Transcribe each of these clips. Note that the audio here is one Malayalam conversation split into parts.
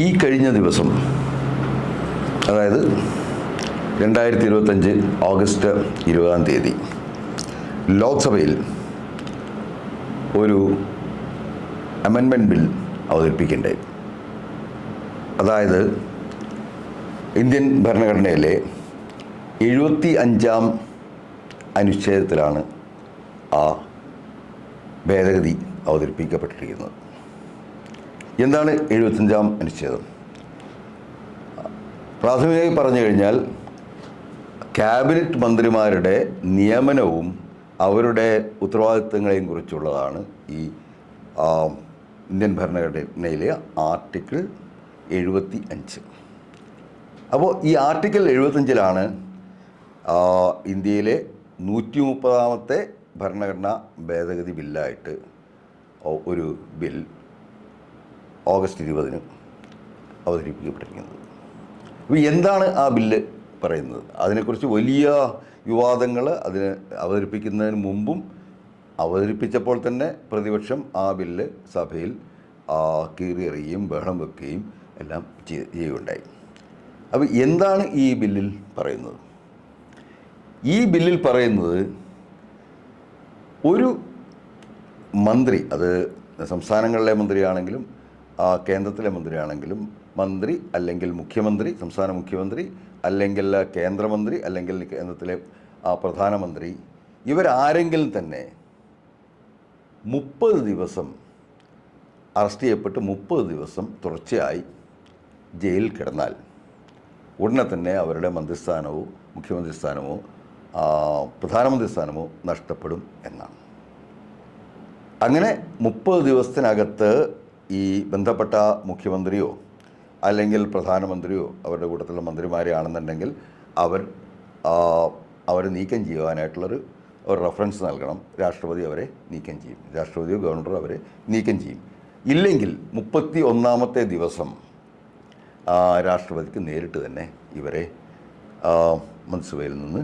ഈ കഴിഞ്ഞ ദിവസം അതായത് രണ്ടായിരത്തി ഇരുപത്തഞ്ച് ഓഗസ്റ്റ് ഇരുപതാം തീയതി ലോക്സഭയിൽ ഒരു അമെൻമെന്റ് ബിൽ അവതരിപ്പിക്കേണ്ടായി അതായത് ഇന്ത്യൻ ഭരണഘടനയിലെ എഴുപത്തി അഞ്ചാം അനുച്ഛേദത്തിലാണ് ആ ഭേദഗതി അവതരിപ്പിക്കപ്പെട്ടിരിക്കുന്നത്. എന്താണ് എഴുപത്തഞ്ചാം അനുച്ഛേദം? പ്രാഥമികമായി പറഞ്ഞു കഴിഞ്ഞാൽ ക്യാബിനറ്റ് മന്ത്രിമാരുടെ നിയമനവും അവരുടെ ഉത്തരവാദിത്തങ്ങളെയും കുറിച്ചുള്ളതാണ് ഈ ഇന്ത്യൻ ഭരണഘടനയിലെ ആർട്ടിക്കിൾ എഴുപത്തി അഞ്ച് അപ്പോൾ ഈ ആർട്ടിക്കിൾ എഴുപത്തഞ്ചിലാണ് ഇന്ത്യയിലെ നൂറ്റി മുപ്പതാമത്തെ ഭരണഘടനാ ഭേദഗതി ബില്ലായിട്ട് ഒരു ബിൽ ഓഗസ്റ്റ് ഇരുപതിന് അവതരിപ്പിക്കപ്പെട്ടിരിക്കുന്നത്. അപ്പോൾ എന്താണ് ആ ബില്ല് പറയുന്നത്? അതിനെക്കുറിച്ച് വലിയ വിവാദങ്ങൾ അതിന് അവതരിപ്പിക്കുന്നതിന് മുമ്പും അവതരിപ്പിച്ചപ്പോൾ തന്നെ പ്രതിപക്ഷം ആ ബില്ല് സഭയിൽ കീറിയെറിയുകയും ബഹളം വെക്കുകയും എല്ലാം ചെയ്യ- ചെയ്യുകയുണ്ടായി. അപ്പോൾ എന്താണ് ഈ ബില്ലിൽ പറയുന്നത്? ഈ ബില്ലിൽ പറയുന്നത് ഒരു മന്ത്രി അത് സംസ്ഥാനങ്ങളിലെ മന്ത്രിയാണെങ്കിലും കേന്ദ്രത്തിലെ മന്ത്രിയാണെങ്കിലും മന്ത്രി അല്ലെങ്കിൽ മുഖ്യമന്ത്രി സംസ്ഥാന മുഖ്യമന്ത്രി അല്ലെങ്കിൽ കേന്ദ്രമന്ത്രി അല്ലെങ്കിൽ കേന്ദ്രത്തിലെ പ്രധാനമന്ത്രി ഇവരാരെങ്കിലും തന്നെ മുപ്പത് ദിവസം അറസ്റ്റ് ചെയ്യപ്പെട്ട് മുപ്പത് ദിവസം തുടർച്ചയായി ജയിലിൽ കിടന്നാൽ ഉടനെ തന്നെ അവരുടെ മന്ത്രിസ്ഥാനമോ മുഖ്യമന്ത്രി സ്ഥാനമോ പ്രധാനമന്ത്രി സ്ഥാനമോ നഷ്ടപ്പെടും എന്നാണ്. അങ്ങനെ മുപ്പത് ദിവസത്തിനകത്ത് ഈ ബന്ധപ്പെട്ട മുഖ്യമന്ത്രിയോ അല്ലെങ്കിൽ പ്രധാനമന്ത്രിയോ അവരുടെ കൂട്ടത്തിലുള്ള മന്ത്രിമാരെ ആണെന്നുണ്ടെങ്കിൽ അവർ അവരെ നീക്കം ചെയ്യുവാനായിട്ടുള്ളൊരു ഒരു റെഫറൻസ് നൽകണം. രാഷ്ട്രപതി അവരെ നീക്കം ചെയ്യും. രാഷ്ട്രപതിയോ ഗവർണറോ അവരെ നീക്കം ചെയ്യും. ഇല്ലെങ്കിൽ മുപ്പത്തി ഒന്നാമത്തെ ദിവസം രാഷ്ട്രപതിക്ക് നേരിട്ട് തന്നെ ഇവരെ മന്ത്രിസഭയിൽ നിന്ന്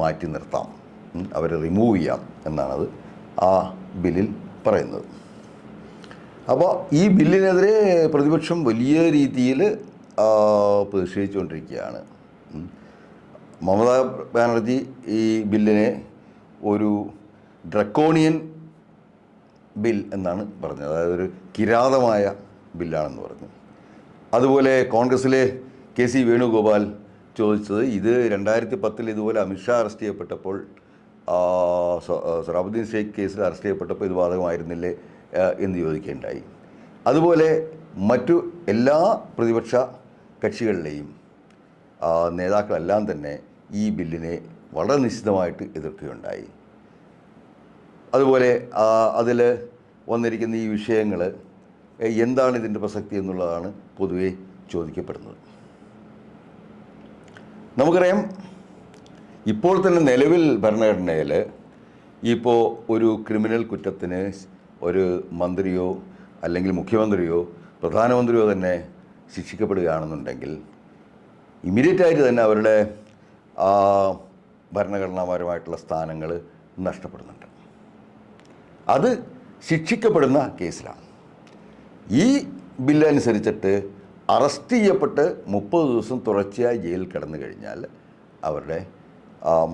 മാറ്റി നിർത്താം. അവരെ റിമൂവ് ചെയ്യാം എന്നാണത് ആ ബില്ലിൽ പറയുന്നത്. അപ്പോൾ ഈ ബില്ലിനെതിരെ പ്രതിപക്ഷം വലിയ രീതിയിൽ പ്രതിഷേധിച്ചുകൊണ്ടിരിക്കുകയാണ്. മമതാ ബാനർജി ഈ ബില്ലിനെ ഒരു ഡ്രക്കോണിയൻ ബിൽ എന്നാണ് പറഞ്ഞത്. അതായത് ഒരു കിരാതമായ ബില്ലാണെന്ന് പറഞ്ഞു. അതുപോലെ കോൺഗ്രസ്സിലെ കെ സി വേണുഗോപാൽ ചോദിച്ചത് ഇത് രണ്ടായിരത്തി പത്തിൽ ഇതുപോലെ അമിത്ഷാ അറസ്റ്റ് ചെയ്യപ്പെട്ടപ്പോൾ സറാബുദ്ദീൻ ഷെയ്ഖ് കേസിൽ അറസ്റ്റ് ചെയ്യപ്പെട്ടപ്പോൾ ഇത് ബാധകമായിരുന്നില്ലേ എന്ന് ചോദിക്കുകയുണ്ടായി. അതുപോലെ മറ്റു എല്ലാ പ്രതിപക്ഷ കക്ഷികളിലെയും നേതാക്കളെല്ലാം തന്നെ ഈ ബില്ലിനെ വളരെ നിശ്ചിതമായിട്ട് എതിർക്കുകയുണ്ടായി. അതുപോലെ അതിൽ വന്നിരിക്കുന്ന ഈ വിഷയങ്ങൾ എന്താണ് ഇതിന്റെ പ്രസക്തി എന്നുള്ളതാണ് പൊതുവെ ചോദിക്കപ്പെടുന്നത്. നമുക്കറിയാം ഇപ്പോൾ തന്നെ നിലവിൽ ഭരണഘടനയിൽ ഇപ്പോൾ ഒരു ക്രിമിനൽ കുറ്റത്തിന് ഒരു മന്ത്രിയോ അല്ലെങ്കിൽ മുഖ്യമന്ത്രിയോ പ്രധാനമന്ത്രിയോ തന്നെ ശിക്ഷിക്കപ്പെടുകയാണെന്നുണ്ടെങ്കിൽ ഇമ്മീഡിയറ്റ് ആയിട്ട് തന്നെ അവരുടെ ഭരണഘടനാപരമായിട്ടുള്ള സ്ഥാനങ്ങൾ നഷ്ടപ്പെടുന്നുണ്ട്. അത് ശിക്ഷിക്കപ്പെടുന്ന കേസിലാണ്. ഈ ബില്ലനുസരിച്ചിട്ട് അറസ്റ്റ് ചെയ്യപ്പെട്ട് മുപ്പത് ദിവസം തുടർച്ചയായി ജയിലിൽ കിടന്നു കഴിഞ്ഞാൽ അവരുടെ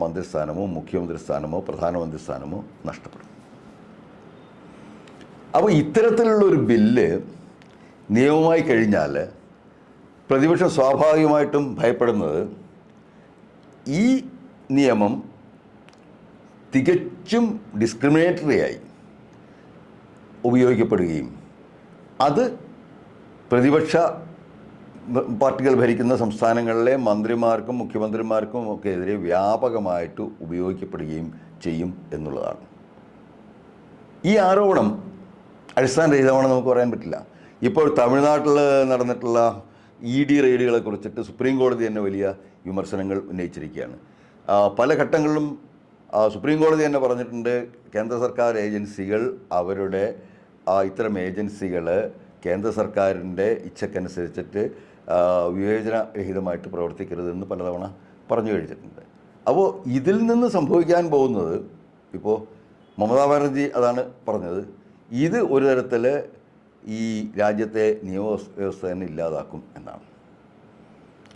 മന്ത്രിസ്ഥാനമോ മുഖ്യമന്ത്രി സ്ഥാനമോ പ്രധാനമന്ത്രി സ്ഥാനമോ നഷ്ടപ്പെടും. അപ്പോൾ ഇത്തരത്തിലുള്ള ഒരു ബില്ല് നിയമമായി കഴിഞ്ഞാൽ പ്രതിപക്ഷം സ്വാഭാവികമായിട്ടും ഭയപ്പെടുന്നത് ഈ നിയമം തികച്ചും ഡിസ്ക്രിമിനേറ്ററിയായി ഉപയോഗിക്കപ്പെടുകയും അത് പ്രതിപക്ഷ പാർട്ടികൾ ഭരിക്കുന്ന സംസ്ഥാനങ്ങളിലെ മന്ത്രിമാർക്കും മുഖ്യമന്ത്രിമാർക്കും ഒക്കെ എതിരെ വ്യാപകമായിട്ട് ഉപയോഗിക്കപ്പെടുകയും ചെയ്യും എന്നുള്ളതാണ്. ഈ ആരോപണം അടിസ്ഥാനരഹിതമാണെന്ന് നമുക്ക് പറയാൻ പറ്റില്ല. ഇപ്പോൾ തമിഴ്നാട്ടിൽ നടന്നിട്ടുള്ള ഇ ഡി റെയ്ഡുകളെ കുറിച്ചിട്ട് സുപ്രീം കോടതി തന്നെ വലിയ വിമർശനങ്ങൾ ഉന്നയിച്ചിരിക്കുകയാണ്. പല ഘട്ടങ്ങളിലും സുപ്രീം കോടതി തന്നെ പറഞ്ഞിട്ടുണ്ട് കേന്ദ്ര സർക്കാർ ഏജൻസികൾ അവരുടെ ഇത്തരം ഏജൻസികൾ കേന്ദ്ര സർക്കാരിന്റെ ഇച്ഛക്കനുസരിച്ചിട്ട് വിവേചനരഹിതമായിട്ട് പ്രവർത്തിക്കരുതെന്ന് പലതവണ പറഞ്ഞു കഴിഞ്ഞിട്ടുണ്ട്. അപ്പോൾ ഇതിൽ നിന്ന് സംഭവിക്കാൻ പോകുന്നത് ഇപ്പോൾ മമതാ ബാനർജി അതാണ് പറഞ്ഞത്. ഇത് ഒരു തരത്തിൽ ഈ രാജ്യത്തെ നിയമവ്യവസ്ഥ തന്നെ ഇല്ലാതാക്കും എന്നാണ്.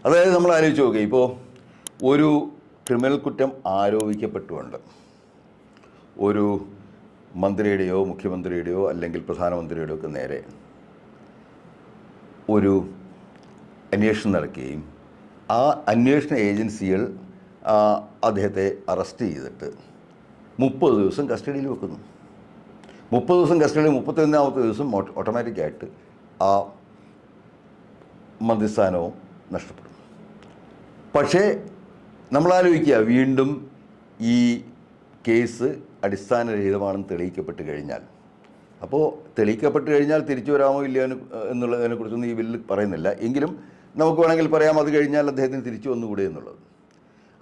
അതായത് നമ്മൾ ആലോചിച്ച് നോക്കുക ഇപ്പോൾ ഒരു ക്രിമിനൽ കുറ്റം ആരോപിക്കപ്പെട്ടുകൊണ്ട് ഒരു മന്ത്രിയുടെയോ മുഖ്യമന്ത്രിയുടെയോ അല്ലെങ്കിൽ പ്രധാനമന്ത്രിയുടെയോ ഒക്കെ നേരെ ഒരു അന്വേഷണം നടക്കുകയും ആ അന്വേഷണ ഏജൻസികൾ അദ്ദേഹത്തെ അറസ്റ്റ് ചെയ്തിട്ട് മുപ്പത് ദിവസം കസ്റ്റഡിയിൽ വെക്കുന്നു. മുപ്പത് ദിവസം കസ്റ്റഡി മുപ്പത്തൊന്നാമത്തെ ദിവസം ഓട്ട- ഓട്ടോമാറ്റിക്കായിട്ട് ആ മന്ത്രിസ്ഥാനവും നഷ്ടപ്പെടും. പക്ഷേ നമ്മൾ ആലോചിക്കുക വീണ്ടും ഈ കേസ് അടിസ്ഥാനരഹിതമാണെന്ന് തെളിയിക്കപ്പെട്ട് കഴിഞ്ഞാൽ. അപ്പോൾ തെളിയിക്കപ്പെട്ട് കഴിഞ്ഞാൽ തിരിച്ചു വരാമോ ഇല്ലയോ എന്നുള്ളതിനെക്കുറിച്ചൊന്നും ഈ ബില്ല് പറയുന്നില്ല. എങ്കിലും നമുക്ക് വേണമെങ്കിൽ പറയാം അത് കഴിഞ്ഞാൽ അദ്ദേഹത്തിന് തിരിച്ചു വന്നുകൂടെ എന്നുള്ളത്.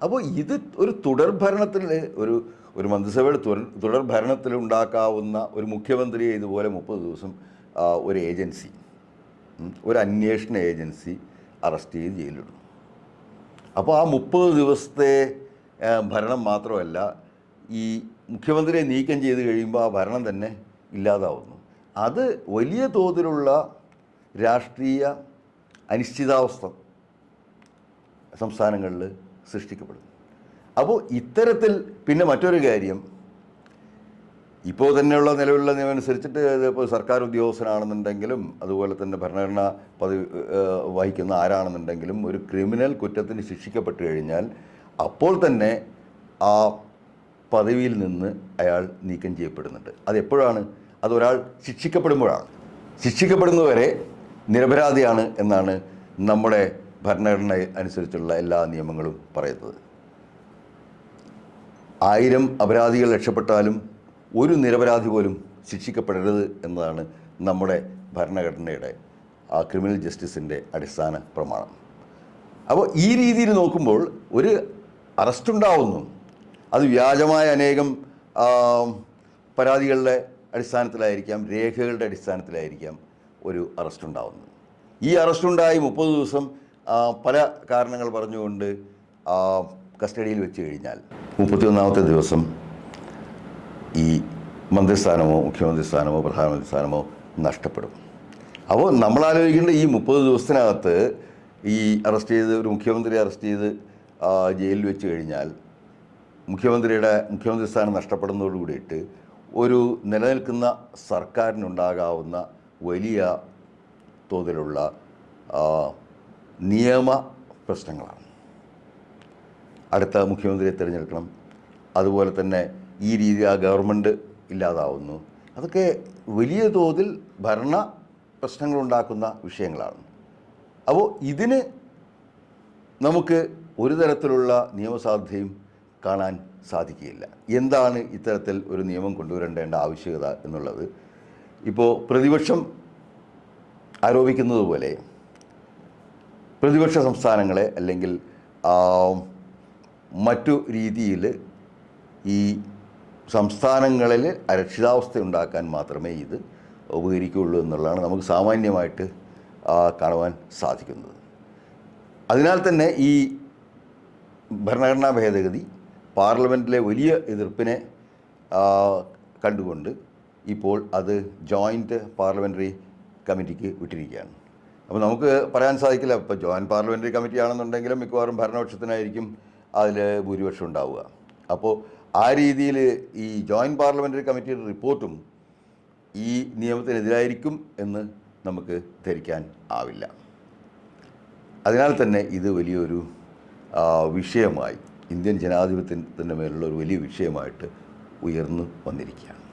അപ്പോൾ ഇത് ഒരു തുടർ ഭരണത്തിൽ ഒരു ഒരു മന്ത്രിസഭയുടെ തുടർ ഭരണത്തിലുണ്ടാക്കാവുന്ന ഒരു മുഖ്യമന്ത്രിയെ ഇതുപോലെ മുപ്പത് ദിവസം ഒരു ഏജൻസി ഒരു അന്വേഷണ ഏജൻസി അറസ്റ്റ് ചെയ്ത് ജയിലിടും അപ്പോൾ ആ മുപ്പത് ദിവസത്തെ ഭരണം മാത്രമല്ല ഈ മുഖ്യമന്ത്രിയെ നീക്കം ചെയ്ത് കഴിയുമ്പോൾ ആ ഭരണം തന്നെ ഇല്ലാതാവുന്നു. അത് വലിയ തോതിലുള്ള രാഷ്ട്രീയ അനിശ്ചിതാവസ്ഥ സംസ്ഥാനങ്ങളിൽ സൃഷ്ടിക്കപ്പെടും അപ്പോൾ ഇത്തരത്തിൽ പിന്നെ മറ്റൊരു കാര്യം ഇപ്പോൾ തന്നെയുള്ള നിലവിലുള്ള നിയമം അനുസരിച്ചിട്ട് ഇപ്പോൾ സർക്കാർ ഉദ്യോഗസ്ഥനാണെന്നുണ്ടെങ്കിലും അതുപോലെ തന്നെ ഭരണഘടന പദവി വഹിക്കുന്ന ആരാണെന്നുണ്ടെങ്കിലും ഒരു ക്രിമിനൽ കുറ്റത്തിന് ശിക്ഷിക്കപ്പെട്ടു കഴിഞ്ഞാൽ അപ്പോൾ തന്നെ ആ പദവിയിൽ നിന്ന് അയാൾ നീക്കം ചെയ്യപ്പെടുന്നുണ്ട്. അത് എപ്പോഴാണ് അത് ഒരാൾ ശിക്ഷിക്കപ്പെടുമ്പോഴാണ്. ശിക്ഷിക്കപ്പെടുന്നവരെ നിരപരാധിയാണ് എന്നാണ് നമ്മുടെ ഭരണഘടന അനുസരിച്ചുള്ള എല്ലാ നിയമങ്ങളും പറയുന്നത്. ആയിരം അപരാധികൾ രക്ഷപ്പെട്ടാലും ഒരു നിരപരാധി പോലും ശിക്ഷിക്കപ്പെടരുത് എന്നതാണ് നമ്മുടെ ഭരണഘടനയുടെ ആ ക്രിമിനൽ ജസ്റ്റിസിന്റെ അടിസ്ഥാന പ്രമാണം. അപ്പോൾ ഈ രീതിയിൽ നോക്കുമ്പോൾ ഒരു അറസ്റ്റ് ഉണ്ടാവുന്നു അത് വ്യാജമായ അനേകം പരാതികളുടെ അടിസ്ഥാനത്തിലായിരിക്കാം രേഖകളുടെ അടിസ്ഥാനത്തിലായിരിക്കാം ഒരു അറസ്റ്റ് ഉണ്ടാവുന്നത് ഈ അറസ്റ്റുണ്ടായി മുപ്പത് ദിവസം പല കാരണങ്ങൾ പറഞ്ഞുകൊണ്ട് കസ്റ്റഡിയിൽ വെച്ച് കഴിഞ്ഞാൽ മുപ്പത്തിയൊന്നാമത്തെ ദിവസം ഈ മന്ത്രിസ്ഥാനമോ മുഖ്യമന്ത്രി സ്ഥാനമോ പ്രധാനമന്ത്രി സ്ഥാനമോ നഷ്ടപ്പെടും. അപ്പോൾ നമ്മൾ ആലോചിക്കേണ്ട ഈ മുപ്പത് ദിവസത്തിനകത്ത് ഈ അറസ്റ്റ് ചെയ്ത് ഒരു മുഖ്യമന്ത്രി അറസ്റ്റ് ചെയ്ത് ജയിലിൽ വെച്ച് കഴിഞ്ഞാൽ മുഖ്യമന്ത്രിയുടെ മുഖ്യമന്ത്രി സ്ഥാനം നഷ്ടപ്പെടുന്നതോടുകൂടിയിട്ട് ഒരു നിലനിൽക്കുന്ന സർക്കാരിനുണ്ടാകാവുന്ന വലിയ തോതിലുള്ള നിയമ പ്രശ്നങ്ങളാണ്. അടുത്ത മുഖ്യമന്ത്രിയെ തിരഞ്ഞെടുക്കണം. അതുപോലെ തന്നെ ഈ രീതി ആ ഗവൺമെന്റ് ഇല്ലാതാവുന്നു. അതൊക്കെ വലിയ തോതിൽ ഭരണ പ്രശ്നങ്ങളുണ്ടാക്കുന്ന വിഷയങ്ങളാണ്. അപ്പോൾ ഇതിന് നമുക്ക് ഒരു തരത്തിലുള്ള നിയമസാധ്യതയും കാണാൻ സാധിക്കുകയില്ല. എന്താണ് ഇത്തരത്തിൽ ഒരു നിയമം കൊണ്ടുവരേണ്ടേണ്ട ആവശ്യകത എന്നുള്ളത്? ഇപ്പോൾ പ്രതിപക്ഷം ആരോപിക്കുന്നത് പോലെ പ്രതിപക്ഷ സംസ്ഥാനങ്ങളെ അല്ലെങ്കിൽ മറ്റു രീതിയിൽ ഈ സംസ്ഥാനങ്ങളിൽ അരക്ഷിതാവസ്ഥ ഉണ്ടാക്കാൻ മാത്രമേ ഇത് ഉപകരിക്കുകയുള്ളൂ എന്നുള്ളതാണ് നമുക്ക് സാമാന്യമായിട്ട് കാണുവാൻ സാധിക്കുന്നത്. അതിനാൽ തന്നെ ഈ ഭരണഘടനാ ഭേദഗതി പാർലമെന്റിലെ വലിയ എതിർപ്പിനെ കണ്ടുകൊണ്ട് ഇപ്പോൾ അത് ജോയിന്റ് പാർലമെന്ററി കമ്മിറ്റിക്ക് വിട്ടിരിക്കുകയാണ്. അപ്പോൾ നമുക്ക് പറയാൻ സാധിക്കില്ല. ഇപ്പോൾ ജോയിന്റ് പാർലമെന്ററി കമ്മിറ്റി ആണെന്നുണ്ടെങ്കിലും മിക്കവാറും ഭരണപക്ഷത്തിനായിരിക്കും അതിൽ ഭൂരിപക്ഷം ഉണ്ടാവുക. അപ്പോൾ ആ രീതിയിൽ ഈ ജോയിന്റ് പാർലമെന്ററി കമ്മിറ്റിയുടെ റിപ്പോർട്ടും ഈ നിയമത്തിനെതിരായിരിക്കും എന്ന് നമുക്ക് ധരിക്കാൻ ആവില്ല. അതിനാൽ തന്നെ ഇത് വലിയൊരു വിഷയമായി ഇന്ത്യൻ ജനാധിപത്യത്തിന്റെ മേലുള്ള ഒരു വലിയ വിഷയമായിട്ട് ഉയർന്നു വന്നിരിക്കുകയാണ്.